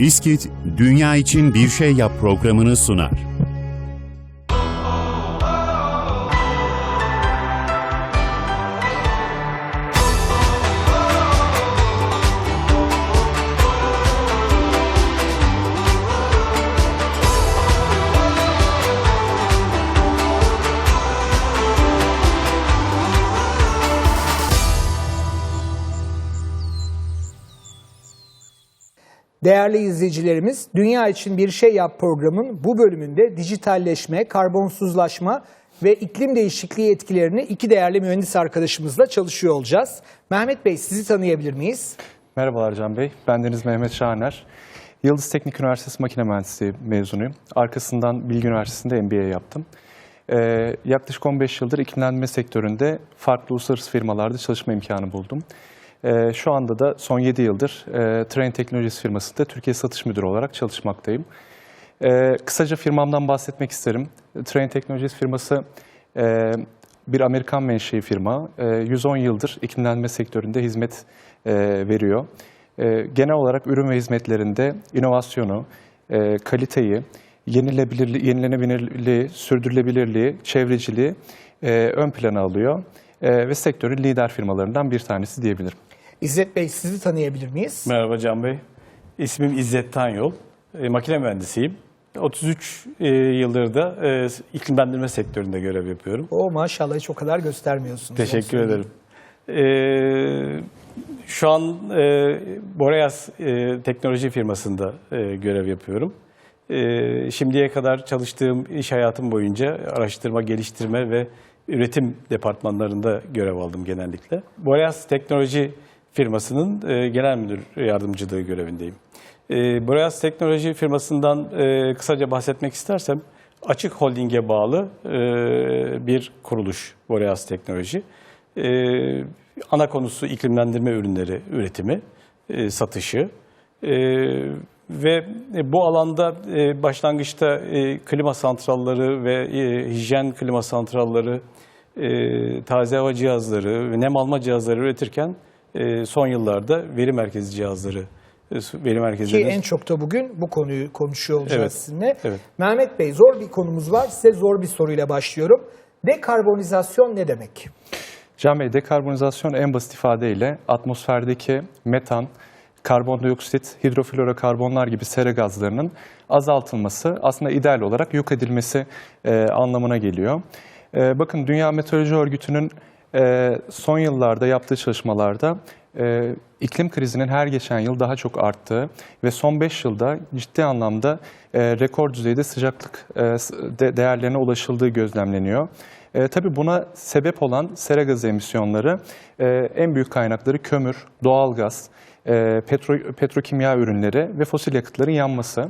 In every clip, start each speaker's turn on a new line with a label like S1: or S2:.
S1: İskit Dünya için Bir Şey Yap programını sunar.
S2: Değerli izleyicilerimiz, Dünya için Bir Şey Yap programın bu bölümünde dijitalleşme, karbonsuzlaşma ve iklim değişikliği etkilerini iki değerli mühendis arkadaşımızla çalışıyor olacağız. Mehmet Bey sizi tanıyabilir miyiz?
S3: Merhabalar Can Bey, bendeniz Mehmet Şahaner. Yıldız Teknik Üniversitesi Makine Mühendisliği mezunuyum. Arkasından Bilgi Üniversitesi'nde MBA yaptım. Ee, yaklaşık 15 yıldır iklimlenme sektöründe farklı uluslararası firmalarda çalışma imkanı buldum. Ee, şu anda da son 7 yıldır e, Train Teknolojisi firmasında Türkiye Satış Müdürü olarak çalışmaktayım. Ee, kısaca firmamdan bahsetmek isterim. Train Teknolojisi firması e, bir Amerikan menşei firma. E, 110 yıldır iklimlenme sektöründe hizmet e, veriyor. E, genel olarak ürün ve hizmetlerinde inovasyonu, e, kaliteyi, yenilebilirliği, yenilenebilirliği, sürdürülebilirliği, çevreciliği e, ön plana alıyor. E, ve sektörün lider firmalarından bir tanesi diyebilirim.
S2: İzzet Bey sizi tanıyabilir miyiz?
S4: Merhaba Can Bey. İsmim İzzet Tanyol. E, makine mühendisiyim. 33 e, yıldır da e, iklimlendirme sektöründe görev yapıyorum.
S2: O maşallah hiç o kadar göstermiyorsunuz.
S4: Teşekkür ederim. E, şu an e, Boreas e, teknoloji firmasında e, görev yapıyorum. E, şimdiye kadar çalıştığım iş hayatım boyunca araştırma, geliştirme ve üretim departmanlarında görev aldım genellikle. Boreas Teknoloji firmasının e, genel müdür yardımcılığı görevindeyim. E, Boreas Teknoloji firmasından e, kısaca bahsetmek istersem, Açık Holding'e bağlı bir kuruluş Boreas Teknoloji. Ana konusu iklimlendirme ürünleri üretimi, satışı. Ve bu alanda başlangıçta klima santralları ve hijyen klima santralları, taze hava cihazları ve nem alma cihazları üretirken son yıllarda veri merkezi cihazları, e, veri
S2: Ki
S4: merkezleri
S2: en çok da bugün bu konuyu konuşuyor olacağız
S4: Evet,
S2: sizinle.
S4: evet.
S2: Mehmet Bey zor bir konumuz var. Size zor bir soruyla başlıyorum. Dekarbonizasyon ne demek?
S3: Can Bey, dekarbonizasyon en basit ifadeyle atmosferdeki metan, karbondioksit, hidroflorokarbonlar gibi sera gazlarının azaltılması, aslında ideal olarak yok edilmesi e, anlamına geliyor. E, bakın Dünya Meteoroloji Örgütü'nün e, son yıllarda yaptığı çalışmalarda e, iklim krizinin her geçen yıl daha çok arttığı ve son 5 yılda ciddi anlamda e, rekor düzeyde sıcaklık e, değerlerine ulaşıldığı gözlemleniyor. E, tabii buna sebep olan sera gazı emisyonları e, en büyük kaynakları kömür, doğalgaz, e, petro, petrokimya ürünleri ve fosil yakıtların yanması.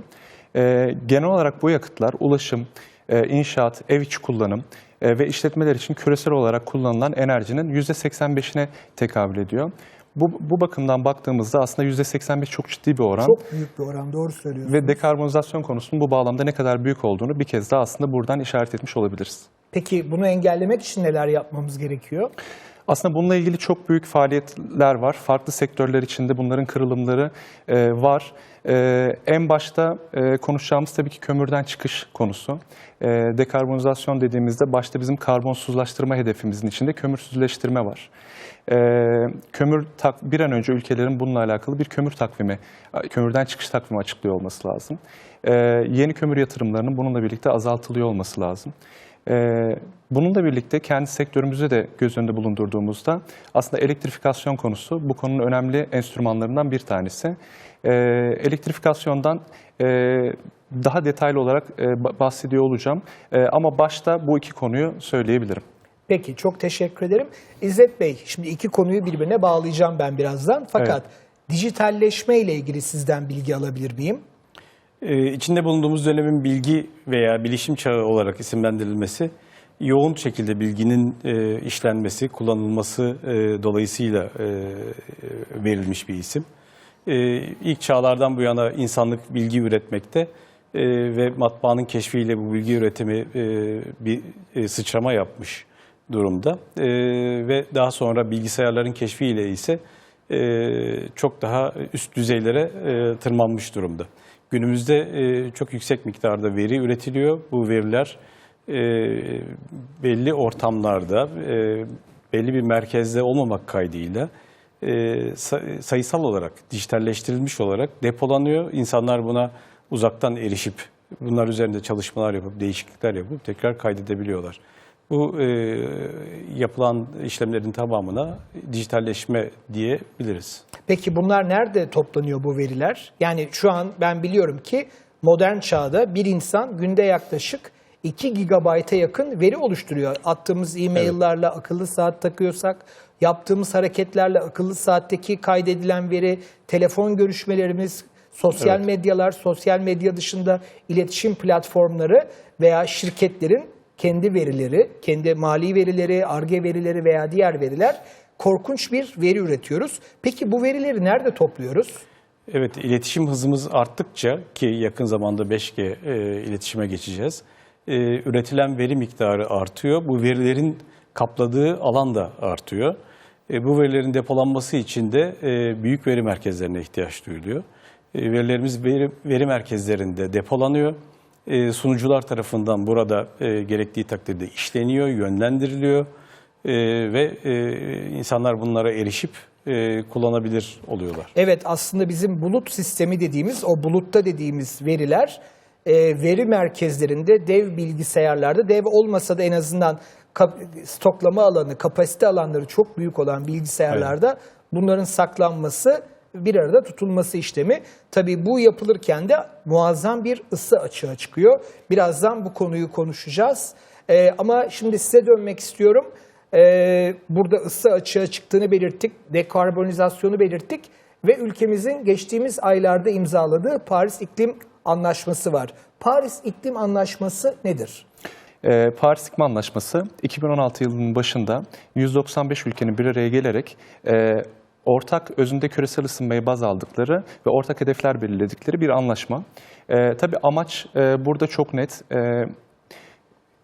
S3: E, genel olarak bu yakıtlar ulaşım, e, inşaat, ev içi kullanım ve işletmeler için küresel olarak kullanılan enerjinin %85'ine tekabül ediyor. Bu, bu bakımdan baktığımızda aslında %85 çok ciddi bir oran.
S2: Çok büyük bir oran doğru söylüyorsunuz.
S3: Ve dekarbonizasyon konusunun bu bağlamda ne kadar büyük olduğunu bir kez daha aslında buradan işaret etmiş olabiliriz.
S2: Peki bunu engellemek için neler yapmamız gerekiyor?
S3: Aslında bununla ilgili çok büyük faaliyetler var. Farklı sektörler içinde bunların kırılımları e, var. E, en başta e, konuşacağımız tabii ki kömürden çıkış konusu. E, dekarbonizasyon dediğimizde başta bizim karbonsuzlaştırma hedefimizin içinde kömürsüzleştirme var. E, kömür tak, bir an önce ülkelerin bununla alakalı bir kömür takvimi, kömürden çıkış takvimi açıklıyor olması lazım. E, yeni kömür yatırımlarının bununla birlikte azaltılıyor olması lazım. Ee, Bununla birlikte kendi sektörümüzü de göz önünde bulundurduğumuzda aslında elektrifikasyon konusu bu konunun önemli enstrümanlarından bir tanesi. Ee, Elektrifikasyondan e, daha detaylı olarak e, ba- bahsediyor olacağım E, ama başta bu iki konuyu söyleyebilirim.
S2: Peki çok teşekkür ederim. İzzet Bey şimdi iki konuyu birbirine bağlayacağım ben birazdan. Fakat dijitalleşme ile ilgili sizden bilgi alabilir miyim?
S4: Ee, içinde bulunduğumuz dönemin bilgi veya bilişim çağı olarak isimlendirilmesi, yoğun şekilde bilginin e, işlenmesi, kullanılması e, dolayısıyla e, verilmiş bir isim. E, ilk çağlardan bu yana insanlık bilgi üretmekte e, ve matbaanın keşfiyle bu bilgi üretimi e, bir e, sıçrama yapmış durumda. E, ve daha sonra bilgisayarların keşfiyle ise e, çok daha üst düzeylere e, tırmanmış durumda. Günümüzde e, çok yüksek miktarda veri üretiliyor. Bu veriler e, belli ortamlarda, e, belli bir merkezde olmamak kaydıyla e, sa- sayısal olarak, dijitalleştirilmiş olarak depolanıyor. İnsanlar buna uzaktan erişip, bunlar üzerinde çalışmalar yapıp, değişiklikler yapıp tekrar kaydedebiliyorlar. Bu e, yapılan işlemlerin tamamına dijitalleşme diyebiliriz.
S2: Peki bunlar nerede toplanıyor bu veriler? Yani şu an ben biliyorum ki modern çağda bir insan günde yaklaşık 2 gigabayta yakın veri oluşturuyor. Attığımız e-maillerle akıllı saat takıyorsak, yaptığımız hareketlerle akıllı saatteki kaydedilen veri, telefon görüşmelerimiz, sosyal
S4: Evet.
S2: medyalar, sosyal medya dışında iletişim platformları veya şirketlerin kendi verileri, kendi mali verileri, arge verileri veya diğer veriler korkunç bir veri üretiyoruz. Peki bu verileri nerede topluyoruz?
S4: Evet, iletişim hızımız arttıkça ki yakın zamanda 5G e, iletişime geçeceğiz. e, üretilen veri miktarı artıyor. Bu verilerin kapladığı alan da artıyor. E, bu verilerin depolanması için de e, büyük veri merkezlerine ihtiyaç duyuluyor. E, verilerimiz veri, veri merkezlerinde depolanıyor. E, sunucular tarafından burada e, gerektiği takdirde işleniyor, yönlendiriliyor e, ve e, insanlar bunlara erişip e, kullanabilir oluyorlar.
S2: Evet aslında bizim bulut sistemi dediğimiz o bulutta dediğimiz veriler e, veri merkezlerinde dev bilgisayarlarda dev olmasa da en azından stoklama alanı, kapasite alanları çok büyük olan bilgisayarlarda bunların saklanması bir arada tutulması işlemi. Tabii bu yapılırken de muazzam bir ısı açığa çıkıyor. Birazdan bu konuyu konuşacağız. E, ama şimdi size dönmek istiyorum. Ee, burada ısı açığa çıktığını belirttik, dekarbonizasyonu belirttik ve ülkemizin geçtiğimiz aylarda imzaladığı Paris İklim Anlaşması var. Paris İklim Anlaşması nedir?
S3: Ee, Paris İklim Anlaşması 2016 yılının başında 195 ülkenin bir araya gelerek e, ortak özünde küresel ısınmayı baz aldıkları ve ortak hedefler belirledikleri bir anlaşma. E, tabii amaç e, burada çok net. E,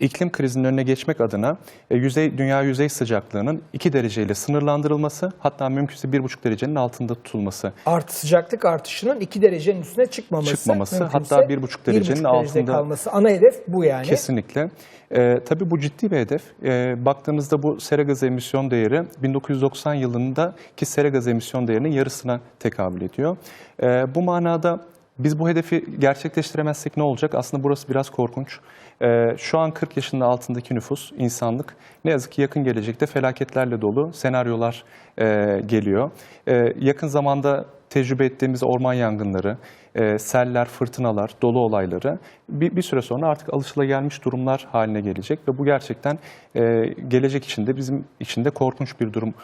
S3: iklim krizinin önüne geçmek adına e, yüzey dünya yüzey sıcaklığının 2 dereceyle sınırlandırılması, hatta mümkünse 1,5 derecenin altında tutulması.
S2: Artı sıcaklık artışının 2 derecenin üstüne çıkmaması,
S3: Çıkmaması, hatta 1,5 derecenin
S2: derecede
S3: altında-
S2: kalması. Ana hedef bu yani.
S3: Kesinlikle. Ee, tabii bu ciddi bir hedef. Ee, baktığınızda bu sera gazı emisyon değeri 1990 yılındaki sera gazı emisyon değerinin yarısına tekabül ediyor. Ee, bu manada biz bu hedefi gerçekleştiremezsek ne olacak? Aslında burası biraz korkunç. Ee, şu an 40 yaşında altındaki nüfus, insanlık ne yazık ki yakın gelecekte felaketlerle dolu senaryolar e, geliyor. Ee, yakın zamanda tecrübe ettiğimiz orman yangınları, e, seller, fırtınalar, dolu olayları bir, süre sonra artık alışılagelmiş durumlar haline gelecek ve bu gerçekten e, gelecek içinde bizim içinde korkunç bir durum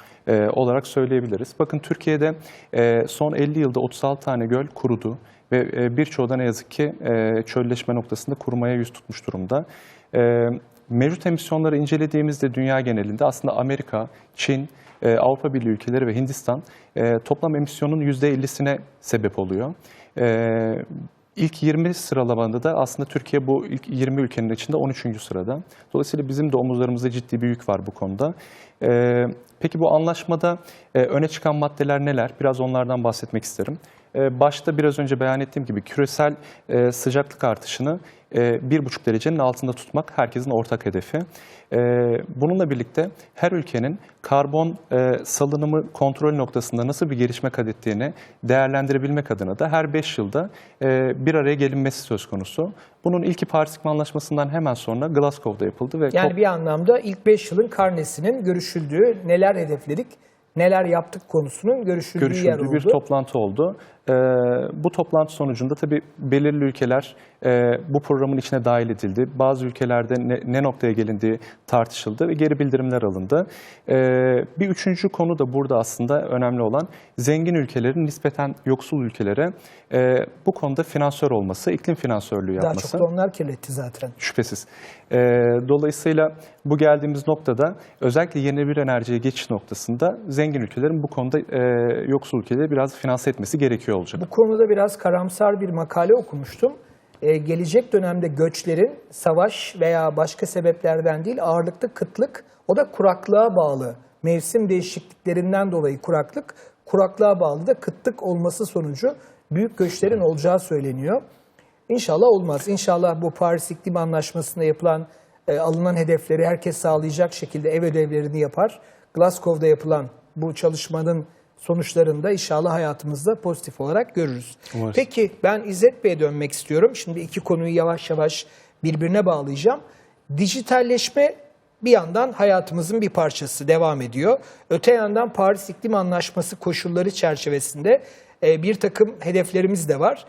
S3: olarak söyleyebiliriz. Bakın Türkiye'de son 50 yılda 36 tane göl kurudu ve e, birçoğu da ne yazık ki e, çölleşme noktasında kurumaya yüz tutmuş durumda. E, mevcut emisyonları incelediğimizde dünya genelinde aslında Amerika, Çin, Avrupa Birliği ülkeleri ve Hindistan toplam emisyonun %50'sine sebep oluyor. İlk 20 sıralamada da aslında Türkiye bu ilk 20 ülkenin içinde 13. sırada. Dolayısıyla bizim de omuzlarımızda ciddi bir yük var bu konuda. Peki bu anlaşmada öne çıkan maddeler neler? Biraz onlardan bahsetmek isterim. E, başta biraz önce beyan ettiğim gibi küresel e, sıcaklık artışını e, 1,5 derecenin altında tutmak herkesin ortak hedefi. E, bununla birlikte her ülkenin karbon e, salınımı kontrol noktasında nasıl bir gelişme kat ettiğini değerlendirebilmek adına da her 5 yılda e, bir araya gelinmesi söz konusu. Bunun ilki Paris İklim Anlaşması'ndan hemen sonra Glasgow'da yapıldı ve
S2: Yani bir anlamda ilk 5 yılın karnesinin görüşüldüğü, neler hedefledik, neler yaptık konusunun görüşüldüğü, yer
S3: görüşüldüğü
S2: oldu.
S3: bir toplantı oldu. Ee, bu toplantı sonucunda tabii belirli ülkeler e, bu programın içine dahil edildi. Bazı ülkelerde ne, ne noktaya gelindiği tartışıldı ve geri bildirimler alındı. Ee, bir üçüncü konu da burada aslında önemli olan zengin ülkelerin nispeten yoksul ülkelere e, bu konuda finansör olması, iklim finansörlüğü
S2: Daha
S3: yapması.
S2: çok da onlar kirletti zaten.
S3: Şüphesiz. Ee, dolayısıyla bu geldiğimiz noktada özellikle yenilenebilir enerjiye geçiş noktasında zengin ülkelerin bu konuda e, yoksul ülkeleri biraz finanse etmesi gerekiyor olacak.
S2: Bu konuda biraz karamsar bir makale okumuştum. Ee, gelecek dönemde göçlerin savaş veya başka sebeplerden değil ağırlıklı kıtlık o da kuraklığa bağlı. Mevsim değişikliklerinden dolayı kuraklık kuraklığa bağlı da kıtlık olması sonucu büyük göçlerin olacağı söyleniyor. İnşallah olmaz. İnşallah bu Paris İklim Anlaşması'nda yapılan e, alınan hedefleri herkes sağlayacak şekilde ev ödevlerini yapar. Glasgow'da yapılan bu çalışmanın sonuçlarında inşallah hayatımızda pozitif olarak görürüz.
S3: Umarız.
S2: Peki ben İzzet Bey'e dönmek istiyorum. Şimdi iki konuyu yavaş yavaş birbirine bağlayacağım. Dijitalleşme bir yandan hayatımızın bir parçası devam ediyor. Öte yandan Paris İklim Anlaşması koşulları çerçevesinde e, bir takım hedeflerimiz de var.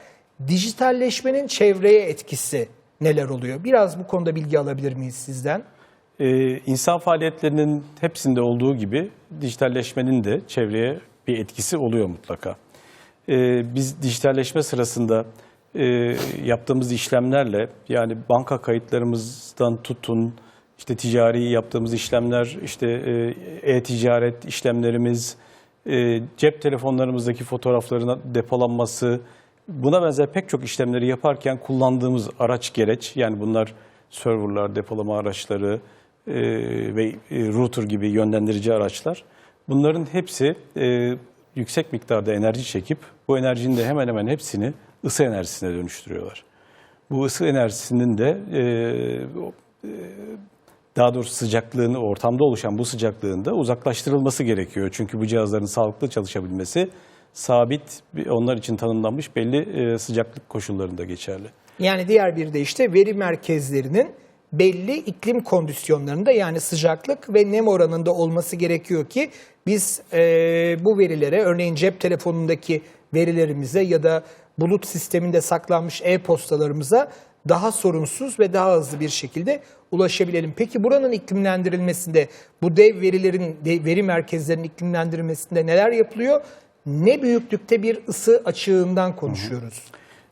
S2: Dijitalleşmenin çevreye etkisi neler oluyor? Biraz bu konuda bilgi alabilir miyiz sizden?
S4: Ee, insan faaliyetlerinin hepsinde olduğu gibi dijitalleşmenin de çevreye bir etkisi oluyor mutlaka. Ee, biz dijitalleşme sırasında e, yaptığımız işlemlerle yani banka kayıtlarımızdan tutun, işte ticari yaptığımız işlemler, işte e, e-ticaret işlemlerimiz, e, cep telefonlarımızdaki fotoğrafların depolanması, buna benzer pek çok işlemleri yaparken kullandığımız araç gereç, yani bunlar serverlar, depolama araçları e, ve e, router gibi yönlendirici araçlar. Bunların hepsi e, yüksek miktarda enerji çekip bu enerjinin de hemen hemen hepsini ısı enerjisine dönüştürüyorlar. Bu ısı enerjisinin de e, e, daha doğrusu sıcaklığını, ortamda oluşan bu sıcaklığın da uzaklaştırılması gerekiyor. Çünkü bu cihazların sağlıklı çalışabilmesi sabit, onlar için tanımlanmış belli e, sıcaklık koşullarında geçerli.
S2: Yani diğer bir de işte veri merkezlerinin belli iklim kondisyonlarında yani sıcaklık ve nem oranında olması gerekiyor ki biz e, bu verilere örneğin cep telefonundaki verilerimize ya da bulut sisteminde saklanmış e-postalarımıza daha sorunsuz ve daha hızlı bir şekilde ulaşabilelim. Peki buranın iklimlendirilmesinde bu dev verilerin veri merkezlerinin iklimlendirilmesinde neler yapılıyor? Ne büyüklükte bir ısı açığından konuşuyoruz?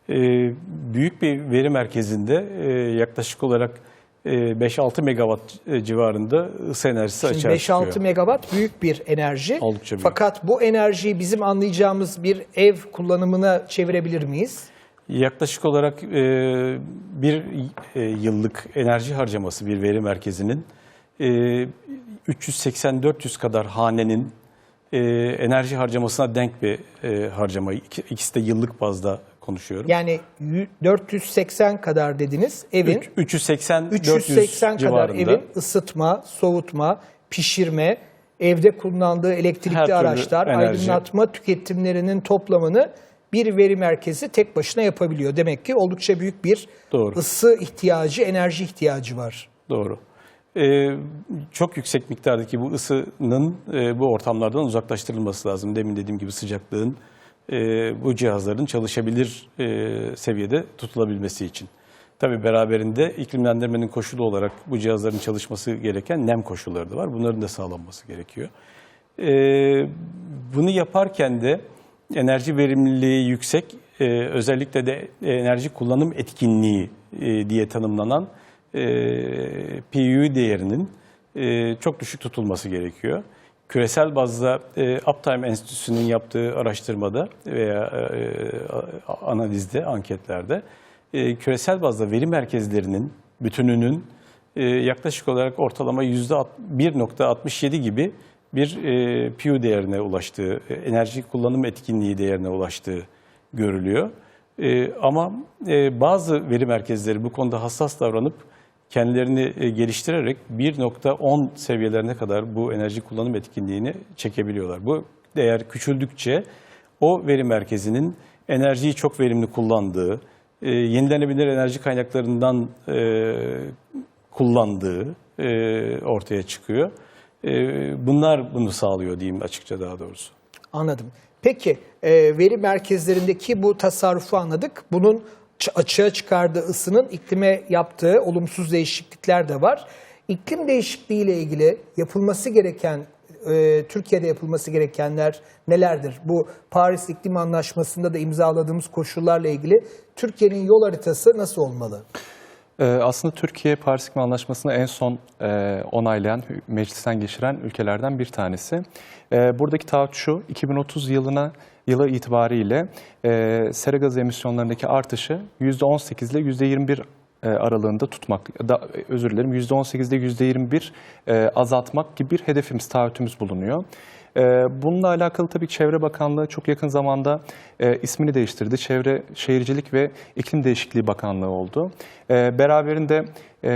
S4: Ee, büyük bir veri merkezinde e, yaklaşık olarak e, 5-6 megawatt e, civarında ısı enerjisi
S2: Şimdi
S4: açığa
S2: 5-6
S4: çıkıyor.
S2: megawatt büyük bir enerji.
S4: Oldukça büyük.
S2: Fakat bu enerjiyi bizim anlayacağımız bir ev kullanımına çevirebilir miyiz?
S4: Yaklaşık olarak e, bir e, yıllık enerji harcaması bir veri merkezinin e, 380-400 kadar hanenin e, enerji harcamasına denk bir e, harcama. İki- İkisi de yıllık bazda konuşuyorum.
S2: Yani yü- 480 kadar dediniz evin.
S4: Üç- 380-400
S2: 380 kadar
S4: civarında.
S2: evin ısıtma, soğutma, pişirme, evde kullandığı elektrikli
S4: Her
S2: araçlar,
S4: enerji.
S2: aydınlatma tüketimlerinin toplamını bir veri merkezi tek başına yapabiliyor. Demek ki oldukça büyük bir
S4: Doğru.
S2: ısı ihtiyacı, enerji ihtiyacı var.
S4: Doğru. Ee, çok yüksek miktardaki bu ısının e, bu ortamlardan uzaklaştırılması lazım. Demin dediğim gibi sıcaklığın e, bu cihazların çalışabilir e, seviyede tutulabilmesi için. Tabii beraberinde iklimlendirmenin koşulu olarak bu cihazların çalışması gereken nem koşulları da var. Bunların da sağlanması gerekiyor. Ee, bunu yaparken de enerji verimliliği yüksek, e, özellikle de enerji kullanım etkinliği e, diye tanımlanan e, PUE değerinin e, çok düşük tutulması gerekiyor. Küresel bazda e, Uptime Enstitüsü'nün yaptığı araştırmada veya e, a- analizde, anketlerde e, küresel bazda veri merkezlerinin bütününün e, yaklaşık olarak ortalama %1.67 gibi bir e, PU değerine ulaştığı, e, enerji kullanım etkinliği değerine ulaştığı görülüyor. E, ama e, bazı veri merkezleri bu konuda hassas davranıp kendilerini e, geliştirerek 1.10 seviyelerine kadar bu enerji kullanım etkinliğini çekebiliyorlar. Bu değer küçüldükçe o veri merkezinin enerjiyi çok verimli kullandığı, e, yenilenebilir enerji kaynaklarından e, kullandığı ortaya çıkıyor. Bunlar bunu sağlıyor diyeyim açıkça daha doğrusu.
S2: Anladım. Peki veri merkezlerindeki bu tasarrufu anladık. Bunun açığa çıkardığı ısının iklime yaptığı olumsuz değişiklikler de var. İklim değişikliği ile ilgili yapılması gereken, e, Türkiye'de yapılması gerekenler nelerdir? Bu Paris İklim Anlaşması'nda da imzaladığımız koşullarla ilgili Türkiye'nin yol haritası nasıl olmalı?
S3: Ee, Aslında Türkiye Paris İklim Anlaşması'nı en son e, onaylayan, meclisten geçiren ülkelerden bir tanesi. E, buradaki taahhüt şu, 2030 yılına yılı itibariyle e, sera gazı emisyonlarındaki artışı %18 ile %21 e, aralığında tutmak, da, özür dilerim %18 ile %21 e, azaltmak gibi bir hedefimiz, taahhütümüz bulunuyor. E, bununla alakalı tabii Çevre Bakanlığı çok yakın zamanda e, ismini değiştirdi. Çevre, Şehircilik ve İklim Değişikliği Bakanlığı oldu. E, beraberinde e,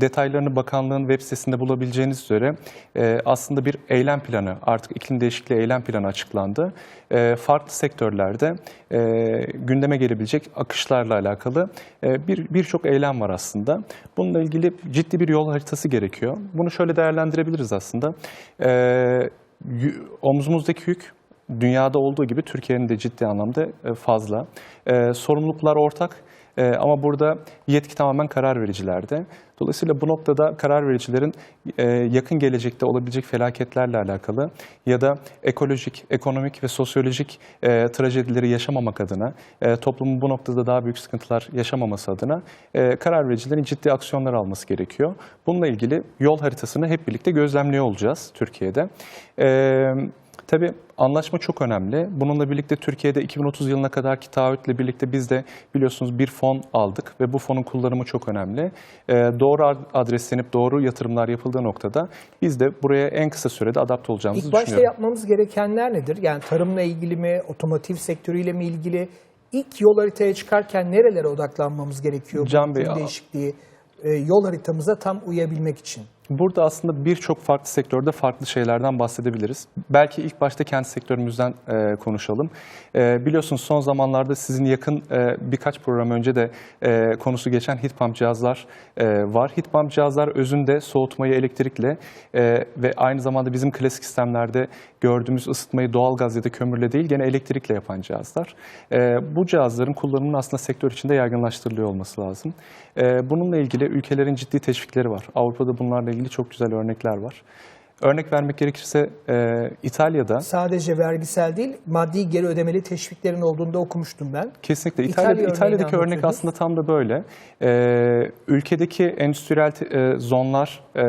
S3: detaylarını bakanlığın web sitesinde bulabileceğiniz üzere e, aslında bir eylem planı, artık iklim değişikliği eylem planı açıklandı. Farklı sektörlerde gündeme gelebilecek akışlarla alakalı e, bir birçok eylem var aslında. Bununla ilgili ciddi bir yol haritası gerekiyor. Bunu şöyle değerlendirebiliriz aslında. Omzumuzdaki yük dünyada olduğu gibi Türkiye'nin de ciddi anlamda e, fazla. E, sorumluluklar ortak e, ama burada yetki tamamen karar vericilerde. Dolayısıyla bu noktada karar vericilerin e, yakın gelecekte olabilecek felaketlerle alakalı ya da ekolojik, ekonomik ve sosyolojik e, trajedileri yaşamamak adına, e, toplumun bu noktada daha büyük sıkıntılar yaşamaması adına karar vericilerin ciddi aksiyonlar alması gerekiyor. Bununla ilgili yol haritasını hep birlikte gözlemliyor olacağız Türkiye'de. E, Tabii anlaşma çok önemli. Bununla birlikte Türkiye'de 2030 yılına kadarki taahhütle birlikte biz de biliyorsunuz bir fon aldık ve bu fonun kullanımı çok önemli. Ee, doğru ad- adreslenip doğru yatırımlar yapıldığı noktada biz de buraya en kısa sürede adapte olacağımızı
S2: İlk başta
S3: düşünüyorum.
S2: yapmamız gerekenler nedir? Yani tarımla ilgili mi, otomotiv sektörüyle mi ilgili? İlk yol haritaya çıkarken nerelere odaklanmamız gerekiyor? bu
S3: Can Bey,
S2: iklim
S3: a-
S2: değişikliği e, yol haritamıza tam uyabilmek için.
S3: Burada aslında birçok farklı sektörde farklı şeylerden bahsedebiliriz. Belki ilk başta kendi sektörümüzden e, konuşalım. E, biliyorsunuz son zamanlarda sizin yakın e, birkaç program önce de e, konusu geçen heat pump cihazlar e, var. Heat pump cihazlar özünde soğutmayı elektrikle e, ve aynı zamanda bizim klasik sistemlerde gördüğümüz ısıtmayı doğalgaz ya da kömürle değil gene elektrikle yapan cihazlar. E, bu cihazların kullanımının aslında sektör içinde yaygınlaştırılıyor olması lazım. E, bununla ilgili ülkelerin ciddi teşvikleri var. Avrupa'da bunlarla ilgili çok güzel örnekler var. Örnek vermek gerekirse e, İtalya'da
S2: Sadece vergisel değil, maddi geri ödemeli teşviklerin olduğunda okumuştum ben.
S3: Kesinlikle.
S2: İtalya örneğini
S3: İtalya'daki örnek aslında tam da böyle. Ee, ülkedeki endüstriyel e, zonlar, e,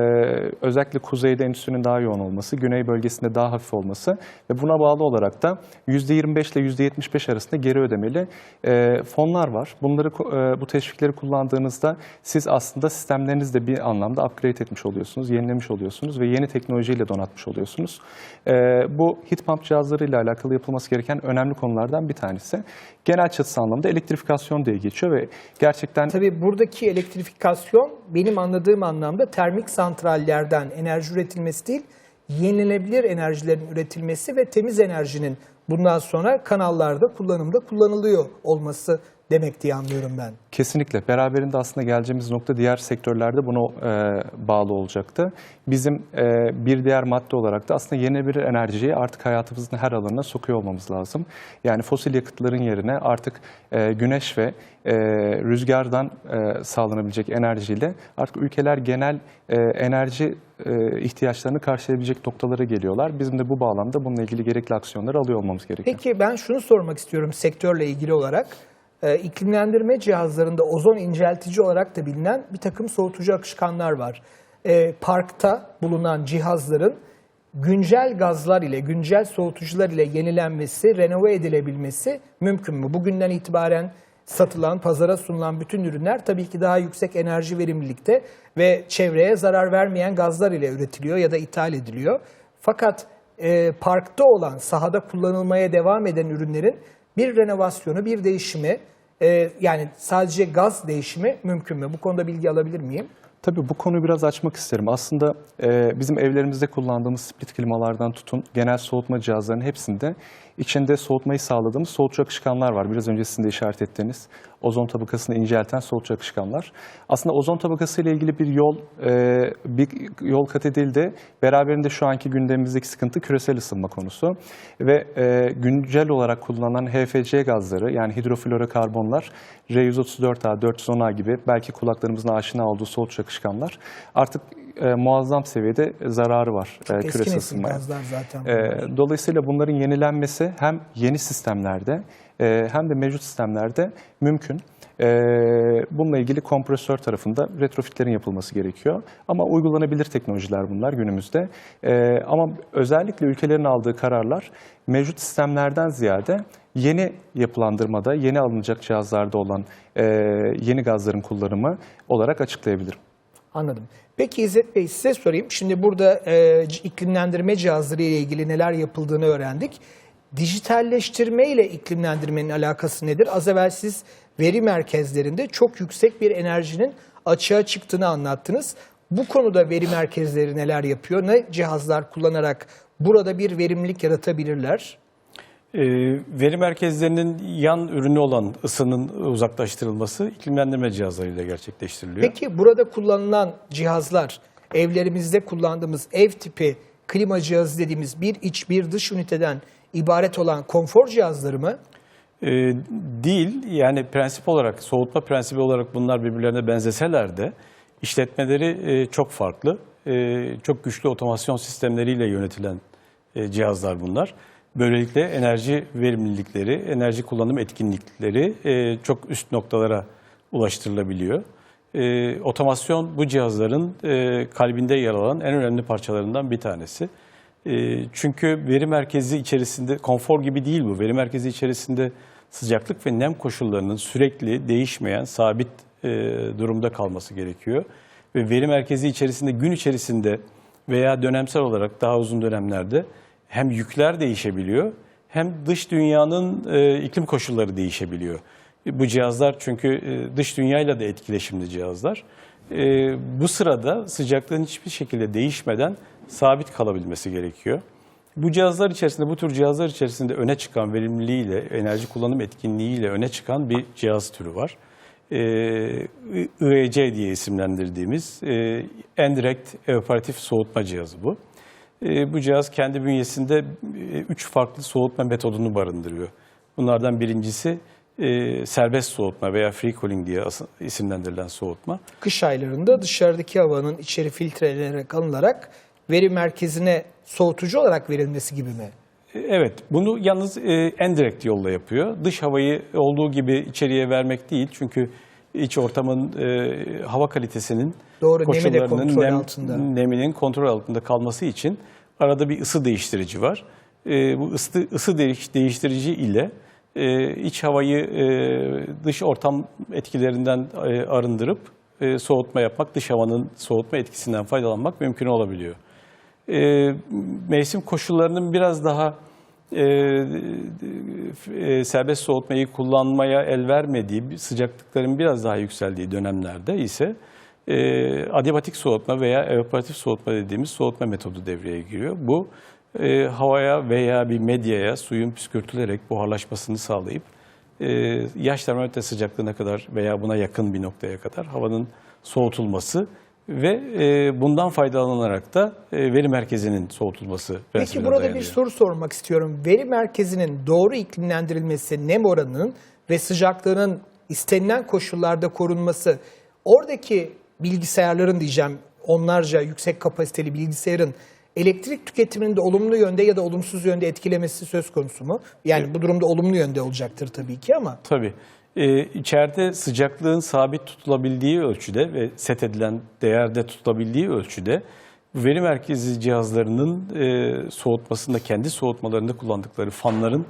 S3: özellikle kuzeyde endüstrinin daha yoğun olması, güney bölgesinde daha hafif olması ve buna bağlı olarak da %25 ile %75 arasında geri ödemeli e, fonlar var. Bunları e, bu teşvikleri kullandığınızda siz aslında sistemlerinizde bir anlamda upgrade etmiş oluyorsunuz, yenilemiş oluyorsunuz ve yeni teknolojiyle donatmış oluyorsunuz. E, bu heat pump cihazlarıyla alakalı yapılması gereken önemli konulardan bir tanesi. Genel çatısı anlamda elektrifikasyon diye geçiyor ve gerçekten
S2: Tabii buradaki elektrifikasyon benim anladığım anlamda termik santrallerden enerji üretilmesi değil, yenilenebilir enerjilerin üretilmesi ve temiz enerjinin bundan sonra kanallarda kullanımda kullanılıyor olması demek diye anlıyorum ben.
S3: Kesinlikle. Beraberinde aslında geleceğimiz nokta diğer sektörlerde buna e, bağlı olacaktı. Bizim e, bir diğer madde olarak da aslında yenilenebilir enerjiyi artık hayatımızın her alanına sokuyor olmamız lazım. Yani fosil yakıtların yerine artık e, güneş ve e, rüzgardan e, sağlanabilecek enerjiyle artık ülkeler genel e, enerji e, ihtiyaçlarını karşılayabilecek noktalara geliyorlar. Bizim de bu bağlamda bununla ilgili gerekli aksiyonları alıyor olmamız gerekiyor.
S2: Peki ben şunu sormak istiyorum sektörle ilgili olarak. Ee, iklimlendirme cihazlarında ozon inceltici olarak da bilinen bir takım soğutucu akışkanlar var. Ee, parkta bulunan cihazların güncel gazlar ile, güncel soğutucular ile yenilenmesi, renove edilebilmesi mümkün mü? Bugünden itibaren satılan, pazara sunulan bütün ürünler tabii ki daha yüksek enerji verimlilikte ve çevreye zarar vermeyen gazlar ile üretiliyor ya da ithal ediliyor. Fakat e, parkta olan, sahada kullanılmaya devam eden ürünlerin bir renovasyonu, bir değişimi, e, yani sadece gaz değişimi mümkün mü? Bu konuda bilgi alabilir miyim?
S3: Tabii bu konuyu biraz açmak isterim. Aslında e, bizim evlerimizde kullandığımız split klimalardan tutun genel soğutma cihazlarının hepsinde içinde soğutmayı sağladığımız soğutucu akışkanlar var. Biraz önce sizin de işaret ettiğiniz ozon tabakasını incelten soğutucu akışkanlar. Aslında ozon tabakası ile ilgili bir yol e, bir yol kat edildi. Beraberinde şu anki gündemimizdeki sıkıntı küresel ısınma konusu ve e, güncel olarak kullanılan HFC gazları yani hidroflorokarbonlar R134A, 410A gibi belki kulaklarımızın aşina olduğu soğutucu akışkanlar artık e, muazzam seviyede zararı var e, küresel ısınmaya.
S2: zaten.
S3: E, dolayısıyla bunların yenilenmesi hem yeni sistemlerde e, hem de mevcut sistemlerde mümkün. E, bununla ilgili kompresör tarafında retrofitlerin yapılması gerekiyor. Ama uygulanabilir teknolojiler bunlar günümüzde. E, ama özellikle ülkelerin aldığı kararlar mevcut sistemlerden ziyade yeni yapılandırmada, yeni alınacak cihazlarda olan e, yeni gazların kullanımı olarak açıklayabilirim.
S2: Anladım. Peki İzzet Bey size sorayım. Şimdi burada e, iklimlendirme cihazları ile ilgili neler yapıldığını öğrendik. Dijitalleştirme ile iklimlendirmenin alakası nedir? Az evvel siz veri merkezlerinde çok yüksek bir enerjinin açığa çıktığını anlattınız. Bu konuda veri merkezleri neler yapıyor? Ne cihazlar kullanarak burada bir verimlilik yaratabilirler?
S4: Ee, veri merkezlerinin yan ürünü olan ısının uzaklaştırılması iklimlendirme cihazlarıyla gerçekleştiriliyor.
S2: Peki burada kullanılan cihazlar evlerimizde kullandığımız ev tipi klima cihazı dediğimiz bir iç bir dış üniteden ibaret olan konfor cihazları mı?
S4: Ee, değil yani prensip olarak soğutma prensibi olarak bunlar birbirlerine benzeseler de işletmeleri e, çok farklı. E, çok güçlü otomasyon sistemleriyle yönetilen e, cihazlar bunlar. Böylelikle enerji verimlilikleri, enerji kullanım etkinlikleri e, çok üst noktalara ulaştırılabiliyor. E, otomasyon bu cihazların e, kalbinde yer alan en önemli parçalarından bir tanesi. E, çünkü veri merkezi içerisinde, konfor gibi değil bu, veri merkezi içerisinde sıcaklık ve nem koşullarının sürekli değişmeyen, sabit e, durumda kalması gerekiyor. Ve veri merkezi içerisinde gün içerisinde veya dönemsel olarak daha uzun dönemlerde hem yükler değişebiliyor hem dış dünyanın e, iklim koşulları değişebiliyor. Bu cihazlar çünkü e, dış dünyayla da etkileşimli cihazlar. Bu sırada sıcaklığın hiçbir şekilde değişmeden sabit kalabilmesi gerekiyor. Bu cihazlar içerisinde, bu tür cihazlar içerisinde öne çıkan verimliliğiyle, enerji kullanım etkinliğiyle öne çıkan bir cihaz türü var. E, IEC diye isimlendirdiğimiz e, Endirect Evaporatif Soğutma cihazı bu. E, bu cihaz kendi bünyesinde e, üç farklı soğutma metodunu barındırıyor. Bunlardan birincisi e, serbest soğutma veya free cooling diye isimlendirilen soğutma.
S2: Kış aylarında dışarıdaki havanın içeri filtrelenerek alınarak veri merkezine soğutucu olarak verilmesi gibi mi?
S4: E, Evet, bunu yalnız e, endirekt yolla yapıyor. Dış havayı olduğu gibi içeriye vermek değil. Çünkü iç ortamın e, hava kalitesinin
S2: Doğru, nemi de
S4: koşullarının
S2: kontrol
S4: nem-
S2: altında.
S4: neminin kontrol altında kalması için arada bir ısı değiştirici var. Bu ısı, ısı değiş- değiştirici ile iç havayı dış ortam etkilerinden arındırıp soğutma yapmak, dış havanın soğutma etkisinden faydalanmak mümkün olabiliyor. E, mevsim koşullarının biraz daha e, e, serbest soğutmayı kullanmaya el vermediği, sıcaklıkların biraz daha yükseldiği dönemlerde ise e, adiabatik soğutma veya evaporatif soğutma dediğimiz soğutma metodu devreye giriyor. Bu e, havaya veya bir medyaya suyun püskürtülerek buharlaşmasını sağlayıp e, yaş termometre sıcaklığına kadar veya buna yakın bir noktaya kadar havanın soğutulması ve e, bundan faydalanarak da e, veri merkezinin soğutulması
S2: Peki burada
S4: dayanıyor.
S2: bir soru sormak istiyorum. Veri merkezinin doğru iklimlendirilmesi, nem oranının ve sıcaklığının istenilen koşullarda korunması, oradaki bilgisayarların diyeceğim onlarca yüksek kapasiteli bilgisayarın elektrik tüketimini de olumlu yönde ya da olumsuz yönde etkilemesi söz konusu mu? Yani bu durumda olumlu yönde olacaktır tabii ki ama
S4: Tabii. Ee, içeride sıcaklığın sabit tutulabildiği ölçüde ve set edilen değerde tutulabildiği ölçüde veri merkezi cihazlarının e, soğutmasında, kendi soğutmalarında kullandıkları fanların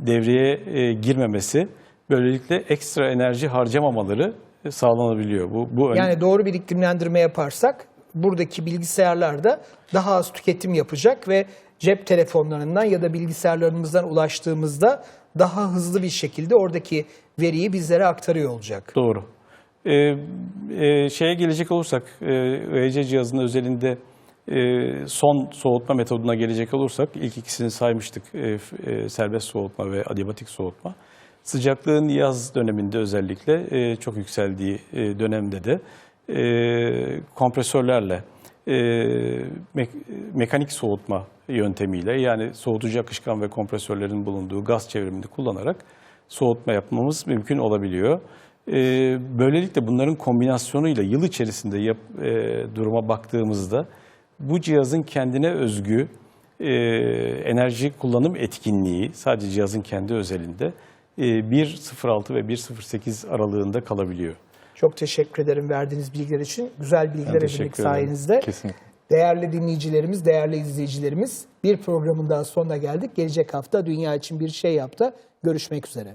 S4: devreye e, girmemesi, böylelikle ekstra enerji harcamamaları e, sağlanabiliyor. Bu, bu ön-
S2: yani doğru bir iklimlendirme yaparsak buradaki bilgisayarlar da daha az tüketim yapacak ve cep telefonlarından ya da bilgisayarlarımızdan ulaştığımızda daha hızlı bir şekilde oradaki veriyi bizlere aktarıyor olacak.
S4: Doğru. Ee, e, şeye gelecek olursak, e, EEC cihazının özelinde e, son soğutma metoduna gelecek olursak, ilk ikisini saymıştık, e, e, serbest soğutma ve adiabatik soğutma. Sıcaklığın yaz döneminde özellikle e, çok yükseldiği e, dönemde de e, kompresörlerle, e, me- mekanik soğutma yöntemiyle yani soğutucu akışkan ve kompresörlerin bulunduğu gaz çevrimini kullanarak soğutma yapmamız mümkün olabiliyor. Ee, Böylelikle bunların kombinasyonuyla yıl içerisinde yap, e, duruma baktığımızda bu cihazın kendine özgü e, enerji kullanım etkinliği sadece cihazın kendi özelinde e, 1.06 ve 1.08 aralığında kalabiliyor.
S2: Çok teşekkür ederim verdiğiniz bilgiler için. Güzel bilgiler edindik
S4: ederim.
S2: sayenizde.
S3: Kesinlikle.
S2: Değerli dinleyicilerimiz, değerli izleyicilerimiz bir programın daha sonuna geldik. Gelecek hafta Dünya için bir şey yaptı. Görüşmek üzere.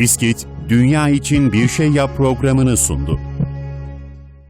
S1: İskit, Dünya için Bir Şey Yap programını sundu.